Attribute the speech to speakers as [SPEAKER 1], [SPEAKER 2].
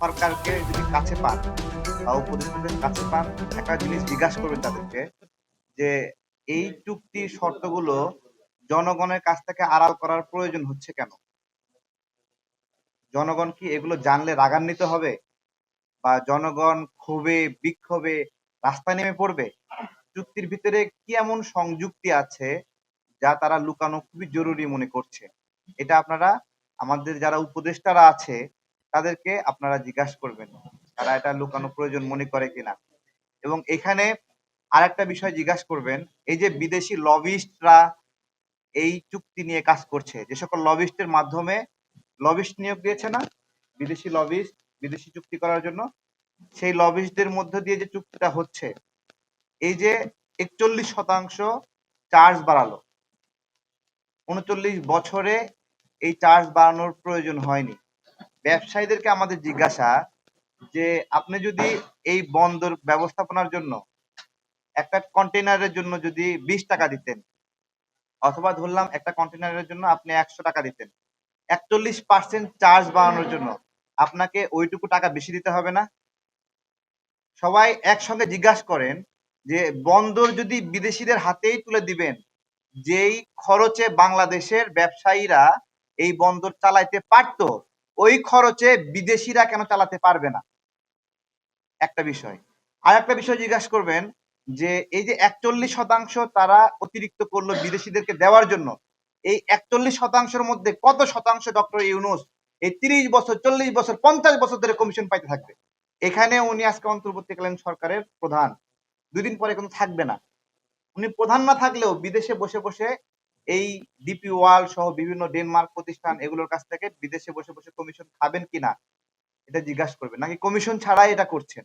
[SPEAKER 1] সরকারকে যদি কাছে পান বা উপদেষ্টাদের কাছে পান, একটা জিনিস জিজ্ঞাসা করবেন তাদেরকে যে এই চুক্তির শর্তগুলো জনগণের কাছ থেকে আড়াল করার প্রয়োজন হচ্ছে কেন? জনগণ কি এগুলো জানলে রাগান্বিত হবে? বা জনগণ ক্ষোভে, বিক্ষোভে রাস্তায় নেমে পড়বে? চুক্তির ভিতরে কি এমন সংযুক্তি আছে যা তারা লুকানো খুবই জরুরি মনে করছে? এটা আপনারা, আমাদের যারা উপদেষ্টারা আছে তাদেরকে আপনারা জিজ্ঞাসা করবেন, তারা এটা লুকানো প্রয়োজন মনে করে কিনা। এবং এখানে আর একটা বিষয় জিজ্ঞাসা করবেন, এই যে বিদেশি লবিস্টরা এই চুক্তি নিয়ে কাজ করছে, যে সকল লবিস্টের মাধ্যমে লবিস্ট নিয়োগ দিয়েছে না? বিদেশি লবিস্ট, বিদেশি চুক্তি করার জন্য? সেই লবিস্টদের মধ্য দিয়ে যে চুক্তিটা হচ্ছে, এই যে একচল্লিশ শতাংশ চার্জ বাড়ালো। উনচল্লিশ বছরে এই চার্জ বাড়ানোর প্রয়োজন হয়নি। ব্যবসায়ীদেরকে আমাদের জিজ্ঞাসা যে আপনি যদি এই বন্দর ব্যবস্থাপনার জন্য একটা কন্টেনারের জন্য যদি বিশ টাকা দিতেন, অথবা ধরলাম একটা কন্টেনারের জন্য আপনি একশো টাকা দিতেন, একচল্লিশ পার্সেন্ট চার্জ বাড়ানোর জন্য আপনাকে ওইটুকু টাকা বেশি দিতে হবে না? সবাই একসঙ্গে জিজ্ঞাসা করেন যে বন্দর যদি বিদেশিদের হাতেই তুলে দিবেন, যেই খরচে বাংলাদেশের ব্যবসায়ীরা এই বন্দর চালাইতে পারতো ওই খরচে বিদেশিরা কেন চালাতে পারবে না? একটা বিষয়। আর একটা বিষয় জিজ্ঞাসা করবেন যে, এই যে একচল্লিশ শতাংশ তারা অতিরিক্ত করল বিদেশিদেরকে দেওয়ার জন্য, এই একচল্লিশ শতাংশের মধ্যে কত শতাংশ ডক্টর ইউনুস এই তিরিশ বছর, চল্লিশ বছর, পঞ্চাশ বছর ধরে কমিশন পাইতে থাকবে? এখানে উনি আজকে অন্তর্বর্তীকালীন সরকারের প্রধান। দুই দিন পরে কিন্তু থাকবে না। উনি প্রধান না থাকলেও বিদেশে বসে বসে এই ডিপি ওয়াল সহ বিভিন্ন ডেনমার্ক প্রতিষ্ঠান এগুলোর কাছ থেকে বিদেশে বসে বসে কমিশন খাবেন কিনা, এটা জিজ্ঞাসা করবেন। নাকি কমিশন ছাড়াই এটা করছেন?